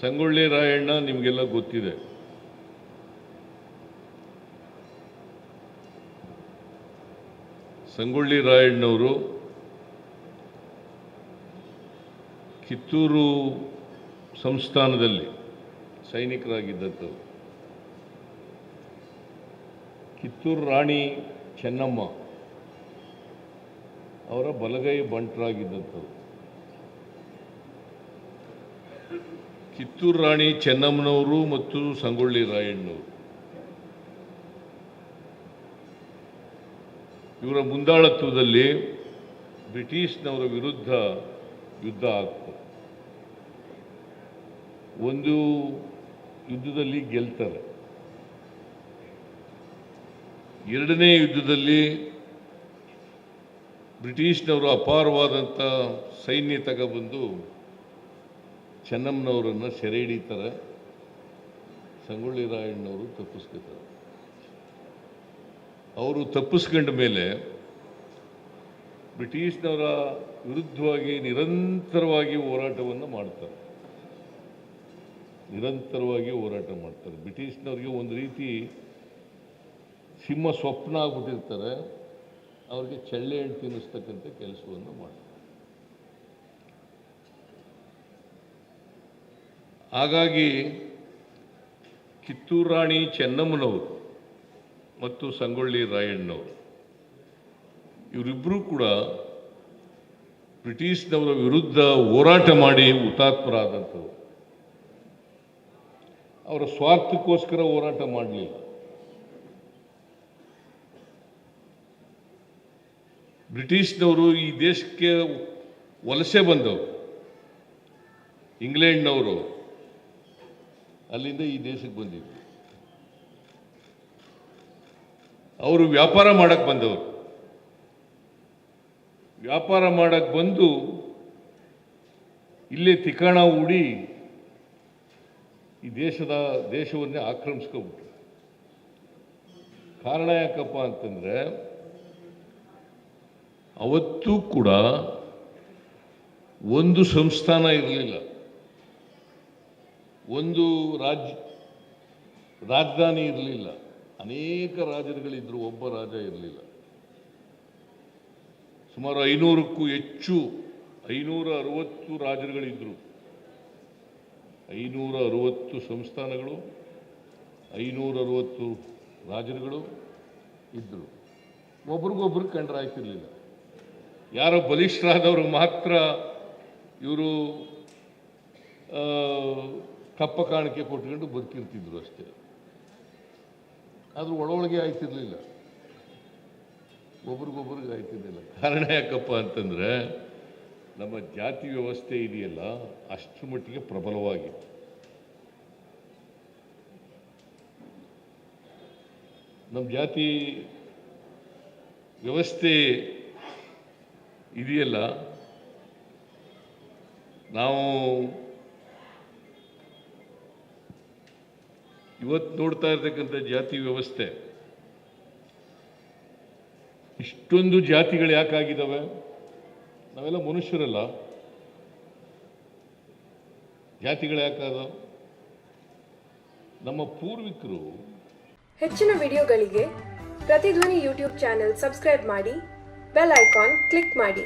ಸಂಗೊಳ್ಳಿ ರಾಯಣ್ಣ ನಿಮಗೆಲ್ಲ ಗೊತ್ತಿದೆ. ಸಂಗೊಳ್ಳಿ ರಾಯಣ್ಣವರು ಕಿತ್ತೂರು ಸಂಸ್ಥಾನದಲ್ಲಿ ಸೈನಿಕರಾಗಿದ್ದಂಥವ್ರು ಕಿತ್ತೂರು ರಾಣಿ ಚೆನ್ನಮ್ಮ ಅವರ ಬಲಗೈ ಬಂಟರಾಗಿದ್ದಂಥವ್ರು ಕಿತ್ತೂರು ರಾಣಿ ಚೆನ್ನಮ್ಮನವರು ಮತ್ತು ಸಂಗೊಳ್ಳಿ ರಾಯಣ್ಣವರು. ಇವರ ಮುಂದಾಳತ್ವದಲ್ಲಿ ಬ್ರಿಟಿಷ್ನವರ ವಿರುದ್ಧ ಯುದ್ಧ ಆಗ್ತದೆ. ಒಂದು ಯುದ್ಧದಲ್ಲಿ ಗೆಲ್ತಾರೆ. ಎರಡನೇ ಯುದ್ಧದಲ್ಲಿ ಬ್ರಿಟಿಷ್ನವರು ಅಪಾರವಾದಂಥ ಸೈನ್ಯ ತಗೊಬಂದು ಚೆನ್ನಮ್ಮನವರನ್ನು ಸೆರೆ ಹಿಡಿತಾರೆ ಸಂಗೊಳ್ಳಿ ರಾಯಣ್ಣವರು ತಪ್ಪಿಸ್ಕೊತಾರೆ. ಅವರು ತಪ್ಪಿಸ್ಕೊಂಡ ಮೇಲೆ ಬ್ರಿಟಿಷ್ನವರ ವಿರುದ್ಧವಾಗಿ ನಿರಂತರವಾಗಿ ಹೋರಾಟವನ್ನು ಮಾಡ್ತಾರೆ. ನಿರಂತರವಾಗಿ ಹೋರಾಟ ಮಾಡ್ತಾರೆ. ಬ್ರಿಟಿಷ್ನವ್ರಿಗೆ ಒಂದು ರೀತಿ ಸಿಂಹ ಸ್ವಪ್ನ ಆಗ್ಬಿಟ್ಟಿರ್ತಾರೆ. ಅವ್ರಿಗೆ ಚಳ್ಳೆ ಹಣ್ಣು ತಿನ್ನಿಸ್ತಕ್ಕಂಥ ಕೆಲಸವನ್ನು ಮಾಡ್ತಾರೆ. ಹಾಗಾಗಿ ಕಿತ್ತೂರು ರಾಣಿ ಚೆನ್ನಮ್ಮನವರು ಮತ್ತು ಸಂಗೊಳ್ಳಿ ರಾಯಣ್ಣವರು ಇವರಿಬ್ಬರೂ ಕೂಡ ಬ್ರಿಟಿಷ್ನವರ ವಿರುದ್ಧ ಹೋರಾಟ ಮಾಡಿ ಹುತಾತ್ಮರಾದಂಥವ್ರು. ಅವರ ಸ್ವಾರ್ಥಕ್ಕೋಸ್ಕರ ಹೋರಾಟ ಮಾಡಲಿಲ್ಲ. ಬ್ರಿಟಿಷ್ನವರು ಈ ದೇಶಕ್ಕೆ ವಲಸೆ ಬಂದವರು, ಇಂಗ್ಲೆಂಡ್ನವರು. ಅಲ್ಲಿಂದ ಈ ದೇಶಕ್ಕೆ ಬಂದಿದ್ರು. ಅವರು ವ್ಯಾಪಾರ ಮಾಡಕ್ಕೆ ಬಂದವರು. ವ್ಯಾಪಾರ ಮಾಡಕ್ಕೆ ಬಂದು ಇಲ್ಲೇ ತಿಕಾಣ ಹೂಡಿ ಈ ದೇಶದ ದೇಶವನ್ನೇ ಆಕ್ರಮಿಸ್ಕೊಬಿಟ್ರು ಕಾರಣ ಯಾಕಪ್ಪ ಅಂತಂದ್ರೆ ಅವತ್ತೂ ಕೂಡ ಒಂದು ಸಂಸ್ಥಾನ ಇರಲಿಲ್ಲ. ಒಂದು ರಾಜ್ಯ ರಾಜಧಾನಿ ಇರಲಿಲ್ಲ. ಅನೇಕ ರಾಜರುಗಳಿದ್ರು, ಒಬ್ಬ ರಾಜ ಇರಲಿಲ್ಲ. ಸುಮಾರು ಐನೂರಕ್ಕೂ ಹೆಚ್ಚು ಐನೂರ ಅರವತ್ತು ರಾಜರುಗಳಿದ್ದರು ಐನೂರ ಅರವತ್ತು ಸಂಸ್ಥಾನಗಳು ಐನೂರ ಅರವತ್ತು ರಾಜರುಗಳು ಇದ್ದರು ಒಬ್ರಿಗೊಬ್ರು ಕಂಡ್ರಾಯ್ತಿರ್ಲಿಲ್ಲ ಯಾರೋ ಬಲಿಷ್ಠರಾದವರು ಮಾತ್ರ ಇವರು ಕಪ್ಪ ಕಾಣಿಕೆ ಕೊಟ್ಕೊಂಡು ಬದುಕಿರ್ತಿದ್ರು ಅಷ್ಟೇ. ಆದರೂ ಒಳೊಳಗೆ ಆಯ್ತಿರ್ಲಿಲ್ಲ. ಒಬ್ರಿಗೊಬ್ರಿಗೆ ಆಯ್ತಿರ್ಲಿಲ್ಲ. ಕಾರಣ ಯಾಕಪ್ಪ ಅಂತಂದ್ರೆ ನಮ್ಮ ಜಾತಿ ವ್ಯವಸ್ಥೆ ಇದೆಯಲ್ಲ ಅಷ್ಟರ ಮಟ್ಟಿಗೆ ಪ್ರಬಲವಾಗಿತ್ತು. ನಮ್ಮ ಜಾತಿ ವ್ಯವಸ್ಥೆ ಇದೆಯಲ್ಲ, ನಾವು ಇವತ್ತು ನೋಡ್ತಾ ಇರ್ತಕ್ಕಂಥ ಜಾತಿ ವ್ಯವಸ್ಥೆ, ಇಷ್ಟೊಂದು ಜಾತಿಗಳು ಯಾಕಾಗಿದ್ದಾವೆ ನಾವೆಲ್ಲ ಮನುಷ್ಯರಲ್ಲ. ಜಾತಿಗಳು ಯಾಕಾದ ನಮ್ಮ ಪೂರ್ವಿಕರು ಹೆಚ್ಚಿನ ವಿಡಿಯೋಗಳಿಗೆ ಪ್ರತಿಧ್ವನಿ ಯೂಟ್ಯೂಬ್ ಚಾನೆಲ್ ಸಬ್ಸ್ಕ್ರೈಬ್ ಮಾಡಿ, ಬೆಲ್ ಐಕಾನ್ ಕ್ಲಿಕ್ ಮಾಡಿ.